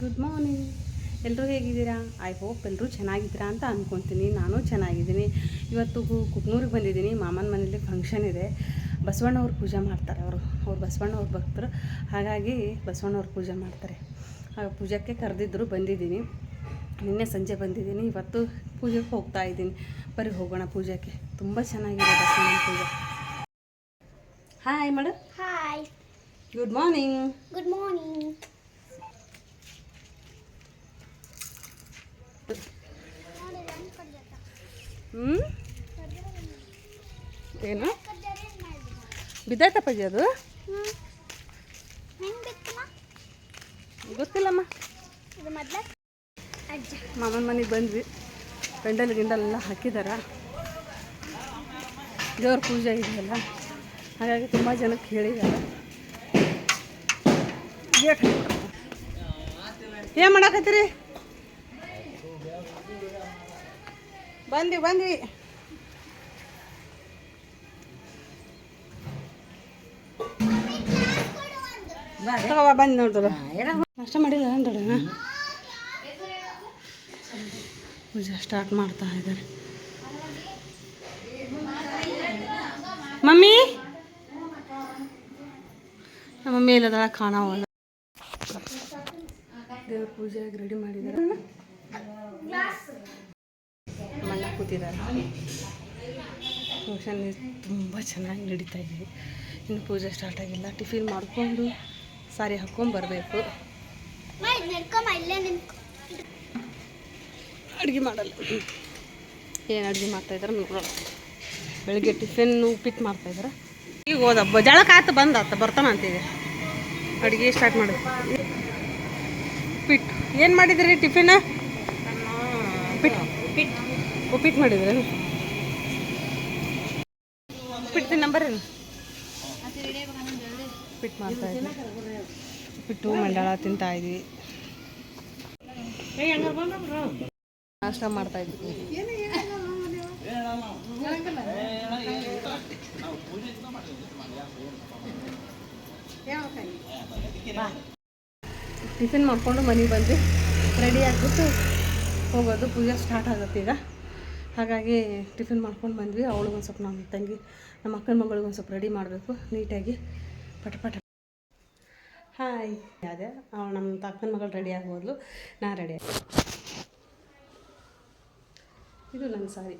Good morning ಎಲ್ಲರೂ ಹೇಗಿದ್ದೀರಾ? I hope ಎಲ್ಲರೂ ಚೆನ್ನಾಗಿದ್ದೀರಾ ಅಂತ ಅಂದ್ಕೊತೀನಿ ನಾನು ಚೆನ್ನಾಗಿದ್ದೀನಿ. ಇವತ್ತು ಕುಕ್ನೂರಿಗೆ ಬಂದಿದ್ದೀನಿ. ಮಾಮನ ಮನೇಲಿ ಫಂಕ್ಷನ್ ಇದೆ. ಬಸವಣ್ಣವ್ರ ಪೂಜೆ ಮಾಡ್ತಾರೆ ಅವರು. ಅವ್ರು ಬಸವಣ್ಣವ್ರ ಭಕ್ತರು. ಹಾಗಾಗಿ ಬಸವಣ್ಣವ್ರ ಪೂಜೆ ಮಾಡ್ತಾರೆ. ಆ ಪೂಜಕ್ಕೆ ಕರೆದಿದ್ದರು ಬಂದಿದ್ದೀನಿ. ನಿನ್ನೆ ಸಂಜೆ ಬಂದಿದ್ದೀನಿ. ಇವತ್ತು ಪೂಜೆಗೆ ಹೋಗ್ತಾ ಇದ್ದೀನಿ. ಬರೀ ಹೋಗೋಣ ಪೂಜೆಗೆ. ತುಂಬ ಚೆನ್ನಾಗಿದೆ ಬಸವಣ್ಣನ ಪೂಜೆ. Hi madam hi good morning good morning ಹ್ಞೂ ಏನು? ಬಿದ್ದಾಯ್ತಪ್ಪಾಜಿ ಅದು? ಗೊತ್ತಿಲ್ಲಮ್ಮ. ಮಾಮನ ಮನೆಗೆ ಬಂದ್ವಿ. ಪೆಂಡಲ್ ಗಿಂಡಲ್ ಎಲ್ಲ ಹಾಕಿದಾರ. ದೇವ್ರ ಪೂಜೆ ಇದೆಯಲ್ಲ? ಹಾಗಾಗಿ ತುಂಬ ಜನಕ್ಕೆ ಹೇಳಿದ್ದಾರೆ. ಗೇಟ್ ಏನು ಮಾಡಕತ್ತೀರಿ? ಬಂದ್ವಿ ಬಂದ್ವಿ. ಬಂದ್ ಬಂದು ನಷ್ಟ ಮಾಡಿಲ್ಲ ನೋಡೋಣ ಪೂಜೆ ಸ್ಟಾರ್ಟ್ ಮಾಡ್ತಾ ಇದ್ದಾರೆ. ಮಮ್ಮಿ? ನಮ್ಮ ಮಮ್ಮಿ ಎಲ್ಲದಳ ಕಾಣವಲ್ಲ. ದೇವ್ರ ಪೂಜೆಗೆ ರೆಡಿ ಮಾಡಿದ್ದಾರೆ. ಮಣ್ಣ ಕೂತಿದ್ದಾರೆ ಫಂಕ್ಷನ್ ತುಂಬ ಚೆನ್ನಾಗಿ ನಡೀತಾ ಇದೆ. ಇನ್ನು ಪೂಜೆ ಸ್ಟಾರ್ಟ್ ಆಗಿಲ್ಲ. ಟಿಫಿನ್ ಮಾಡಿಕೊಂಡು ಸಾರಿ ಹಾಕ್ಕೊಂಡು ಬರಬೇಕು. ನಡ್ಕೊಂಬ ಇಲ್ಲೇ ನಿಂತ್ಕೊ ಅಡುಗೆ ಮಾಡಲ್ಲ. ಏನು ಅಡುಗೆ ಮಾಡ್ತಾಯಿದ್ದಾರೆ ನೋಡೋಣ. ಬೆಳಿಗ್ಗೆ ಟಿಫಿನ್ ಉಪ್ಪಿಟ್ಟು ಮಾಡ್ತಾಯಿದ್ದಾರೆ ಈಗ ಹೋದ ಜಳಕ್ಕೆ ಜಳಕ ಆತು ಬಂದ ಆತ ಬರ್ತಾನ ಅಂತಿದೆ ಅಡುಗೆ ಸ್ಟಾರ್ಟ್ ಮಾಡಿದ್ರು ಉಪ್ಪಿಟ್ಟು. ಏನು ಮಾಡಿದ್ರಿ ಟಿಫಿನ್ ಉಪ್ಪಿಟ್ಟು ಉಪ್ಪಿಟ್ಟು ಉಪ್ಪಿಟ್ಟು ಮಾಡಿದ್ರಿ ಉಪ್ಪಿಟ್ಟು ನಂಬರ್ ಏನು? ಉಪ್ಪಿಟ್ಟು ಮಾಡ್ತಾ ಇದ್ವಿ. ಉಪ್ಪಿಟ್ಟು ಮಂಡಳ ತಿಂತಾ ಇದ್ವಿ. ನಾಷ್ಟ ಮಾಡ್ತಾ ಇದ್ವಿ. ಟಿಫಿನ್ ಮಾಡಿಕೊಂಡು ಮನೆಗೆ ಬಂದ್ವಿ. ರೆಡಿ ಆಗಿಬಿಟ್ಟು ಹೋಗೋದು, ಪೂಜೆ ಸ್ಟಾರ್ಟ್ ಆಗುತ್ತೆ ಈಗ. ಹಾಗಾಗಿ ಟಿಫಿನ್ ಮಾಡ್ಕೊಂಡು ಬಂದ್ವಿ. ಅವಳಿಗೊಂದು ಸ್ವಲ್ಪ ನಮ್ಮ ತಂಗಿ, ನಮ್ಮ ಅಕ್ಕನ ಮಗಳಿಗೊಂದು ಸ್ವಲ್ಪ ರೆಡಿ ಮಾಡಬೇಕು, ನೀಟಾಗಿ ಪಟ ಪಟ ಹಾಯ್ ಅದೇ ಅವಳು ನಮ್ಮ ಅಕ್ಕನ ಮಗಳು ರೆಡಿ ಆಗಿ ಹೋದ್ಲು. ನಾ ರೆಡಿ ಇದು ನನ್ನ ಸಾರಿ.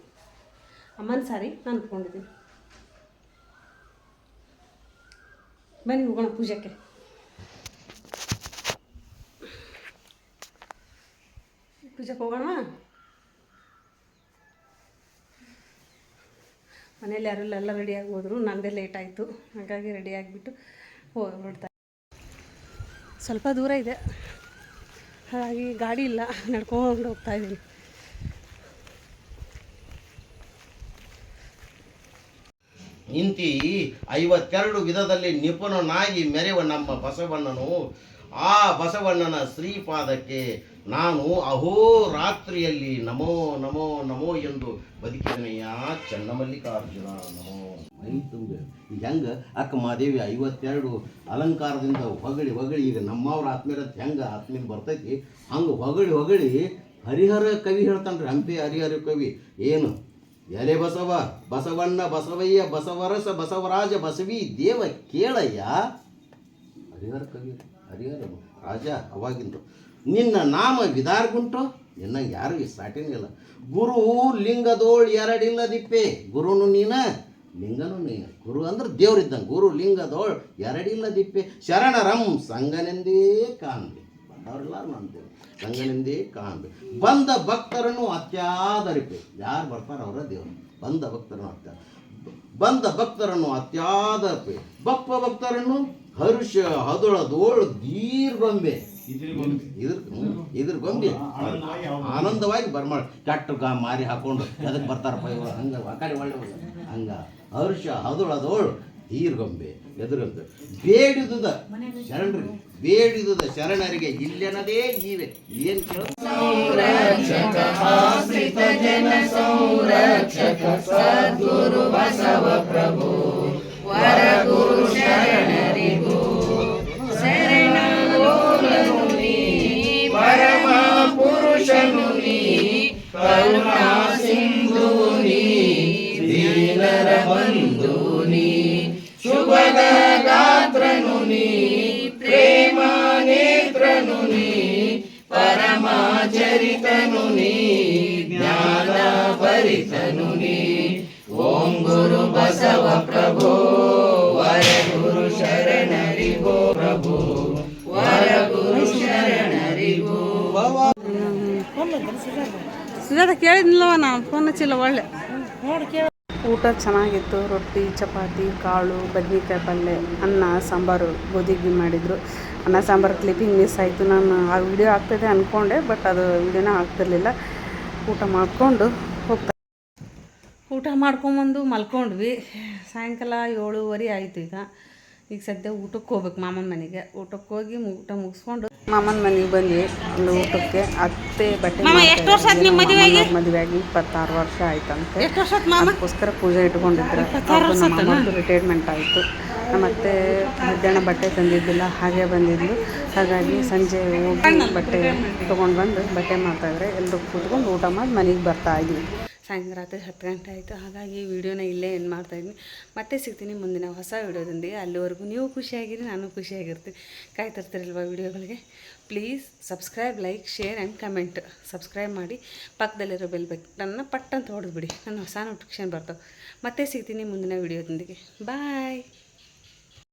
ಅಮ್ಮನ ಸಾರಿ ನಾನು ಉಟ್ಕೊಂಡಿದ್ದೀನಿ. ಬನ್ನಿ ಹೋಗೋಣ ಪೂಜೆಗೆ. ಪೂಜೆಗೆ ಹೋಗೋಣ? ಮನೇಲಿ ಯಾರೆಲ್ಲ ರೆಡಿಯಾಗಿ ಹೋದರು, ನಂದೇ ಲೇಟ್ ಆಯಿತು. ಹಾಗಾಗಿ ರೆಡಿ ಆಗಿಬಿಟ್ಟು ಹೋಗಿ ಸ್ವಲ್ಪ ದೂರ ಇದೆ. ಹಾಗಾಗಿ ಗಾಡಿ ಇಲ್ಲ. ನಡ್ಕೊಂಡು ಹೋಗ್ತಾ ಇದ್ದೀನಿ. ಇಂತಿ ಐವತ್ತೆರಡು ವಿಧದಲ್ಲಿ ನಿಪುಣನಾಗಿ ಮೆರೆವ ನಮ್ಮ ಬಸವಣ್ಣನು. ಆ ಬಸವಣ್ಣನ ಶ್ರೀಪಾದಕ್ಕೆ ನಾನು ಅಹೋರಾತ್ರಿಯಲ್ಲಿ ನಮೋ ನಮೋ ನಮೋ ಎಂದು ಬದುಕಿದನೆಯ? ಚನ್ನಮಲ್ಲಿಕಾರ್ಜುನ, ನಮೋ. ಹೆಂಗ ಹೆಂಗೆ? ಅಕ್ಕ ಮಾದೇವಿ ಐವತ್ತೆರಡು ಅಲಂಕಾರದಿಂದ ಹೊಗಳಿ ಹೊಗಳಿ, ಈಗ ನಮ್ಮವ್ರ ಆತ್ಮೀರತ್ ಹೆಂಗೆ ಆತ್ಮೀಯ ಬರ್ತೈತಿ? ಹಂಗೆ ಹೊಗಳಿ ಹೊಗಳಿ ಹರಿಹರ ಕವಿ ಹೇಳ್ತಾನ್ರಿ, ಹಂಪಿ ಹರಿಹರ ಕವಿ. ಏನು? ಎಲೆ ಬಸವ, ಬಸವಣ್ಣ ಬಸವಯ್ಯ, ಬಸವರಸ ಬಸವರಾಜ ಬಸವಿ ದೇವ ಕೇಳಯ್ಯ? ಹರಿಹರ ಕವಿ ಹರಿಹರ ರಾಜ ಅವಾಗಿಂದು. ನಿನ್ನ ನಾಮ ವಿದಾರ್ಗುಂಟು ನಿನ್ನ ಯಾರು ಸಾಟಿನಿಲ್ಲ ಗುರು ಲಿಂಗದೋಳ್ ಎರಡಿಲ್ಲದಿಪ್ಪೆ ಗುರುನು ನೀನ, ಲಿಂಗನು ನೀನ. ಗುರು ಅಂದ್ರೆ ದೇವ್ರಿದ್ದಂಗೆ. ಗುರು ಲಿಂಗದೋಳ್ ಎರಡಿಲ್ಲದಿಪ್ಪೆ ಶರಣರಂ ಸಂಗನೆಂದೇ ಕಾಣ್ಲಿ. ಬಂದವರೆಲ್ಲರೂ ನಾನು ದೇವ್ರು ಸಂಗನೆಂದೇ ಕಾಣ್ಲಿ. ಬಂದ ಭಕ್ತರನ್ನು ಅತ್ಯಾದರಿಪೆ. ಯಾರು ಬರ್ತಾರ ಅವರ ದೇವರು? ಬಂದ ಭಕ್ತರನ್ನು ಅತ್ಯ ಬಂದ ಭಕ್ತರನ್ನು ಅತ್ಯಾದರಿಪೆ. ಬಪ್ಪ ಭಕ್ತರನ್ನು ಹರ್ಷ ಹದುಳದೋಳು ದೀರ್ಗೊಂಬೆ ಇದ್ರ ಇದ್ರ ಗೊಂಬೆ ಆನಂದವಾಗಿ ಬರ್ಮಾಡ. ಕೆಟ್ಟ ಗಾ ಮಾರಿ ಹಾಕೊಂಡು ಅದಕ್ಕೆ ಬರ್ತಾರಪ್ಪ ಇವರು? ಹಂಗ ಆ ಕಡೆ ಒಳ್ಳೆ ಹಂಗ. ಹರ್ಷ ಹದುಳದೋಳು ತೀರ್ಗೊಂಬೆ ಎದುರಂತ. ಬೇಡಿದುದ ಶರಣರಿಗೆ ಬೇಡಿದುದ ಶರಣರಿಗೆ ಇಲ್ಲೆನದೇ ಇವೆ ಏನ್ ಕೇಳ కరుణా సింధుని దీనర బంధుని శుభద గాత్రనుని ప్రేమ పరమాచరితనుని జ్ఞాన పరితనుని ఓం గురు బసవ ప్రభో ಸುಜಾತ ಕೇಳಿದ್ನಲ್ವ ನಾನು ಫೋನ್ ಹಚ್ಚಿಲ್ಲ ಒಳ್ಳೆ. ಊಟ ಚೆನ್ನಾಗಿತ್ತು ರೊಟ್ಟಿ ಚಪಾತಿ ಕಾಳು ಬದ್ನಿಕಾಯಿ ಪಲ್ಯ ಅನ್ನ ಸಾಂಬಾರು ಗೋಧಿಗೆ ಮಾಡಿದರು. ಅನ್ನ ಸಾಂಬಾರು ಕ್ಲಿಪ್ಪಿಂಗ್ ಮಿಸ್ ಆಯಿತು. ನಾನು ಆ ವಿಡಿಯೋ ಆಗ್ತದೆ ಅಂದ್ಕೊಂಡೆ ಬಟ್ ಅದು ವಿಡಿಯೋನೇ ಆಗ್ತಿರ್ಲಿಲ್ಲ ಊಟ ಮಾಡಿಕೊಂಡು ಹೋಗ್ತಾ ಊಟ ಮಾಡ್ಕೊಂಬಂದು ಮಲ್ಕೊಂಡ್ವಿ. ಸಾಯಂಕಾಲ ಏಳುವರೆ ಆಯಿತು ಈಗ. ಈಗ ಸದ್ಯ ಊಟಕ್ಕೆ ಹೋಗ್ಬೇಕು ಮಾಮನ ಮನೆಗೆ. ಊಟಕ್ಕೆ ಹೋಗಿ ಊಟ ಮುಗಿಸ್ಕೊಂಡು ಮಾಮನ ಮನೆಗೆ ಬಂದ್ವಿ ಒಂದು ಊಟಕ್ಕೆ. ಅತ್ತೆ ಬಟ್ಟೆ ಮದುವೆ ಆಗಿ? ಇಪ್ಪತ್ತಾರು ವರ್ಷ ಆಯ್ತಂತೆ. ಅದಕ್ಕೋಸ್ಕರ ಪೂಜೆ ಇಟ್ಕೊಂಡಿದ್ರು. ರಿಟೈರ್ಮೆಂಟ್ ಆಯಿತು. ಮತ್ತೆ ಮಧ್ಯಾಹ್ನ ಬಟ್ಟೆ ತಂದಿದ್ದಿಲ್ಲ ಹಾಗೆ ಬಂದಿದ್ಲು. ಹಾಗಾಗಿ ಸಂಜೆ ಹೋಗಿ ಬಟ್ಟೆ ತೊಗೊಂಡು ಬಂದು ಬಟ್ಟೆ ಮಾಡ್ತಾಯಿದ್ರೆ ಎಲ್ಲರೂ ಕೂತ್ಕೊಂಡು ಊಟ ಮಾಡಿ ಮನೆಗೆ ಬರ್ತಾ ಇದ್ವಿ. ಸಾಯಂಕಾಲ ರಾತ್ರಿ ಹತ್ತು ಗಂಟೆ ಆಯಿತು. ಹಾಗಾಗಿ ವಿಡಿಯೋನ ಇಲ್ಲೇ ಏನು ಮಾಡ್ತಾಯಿದ್ದೀನಿ ಮತ್ತೆ ಸಿಗ್ತೀನಿ ಮುಂದಿನ ಹೊಸ ವಿಡಿಯೋದೊಂದಿಗೆ. ಅಲ್ಲಿವರೆಗೂ ನೀವು ಖುಷಿಯಾಗಿರಿ, ನಾನು ಖುಷಿಯಾಗಿರ್ತೀನಿ. ಕಾಯ್ತಿರ್ತೀರಲ್ವ ವಿಡಿಯೋಗಳಿಗೆ? Please subscribe like share and comment subscribe ಮಾಡಿ ಪಕ್ಕದಲ್ಲಿರೋ ಬೆಲ್ ಬಟನ್ನ ಪಟ್ಟಂತ ಹೊಡೆದ್ಬಿಡಿ ನಾನು ಹೊಸ ನೋಟಿಫಿಕೇಶನ್ ಬರ್ತಾವೆ. ಮತ್ತೆ ಸಿಗ್ತೀನಿ ಮುಂದಿನ ವಿಡಿಯೋದೊಂದಿಗೆ. ಬಾಯ್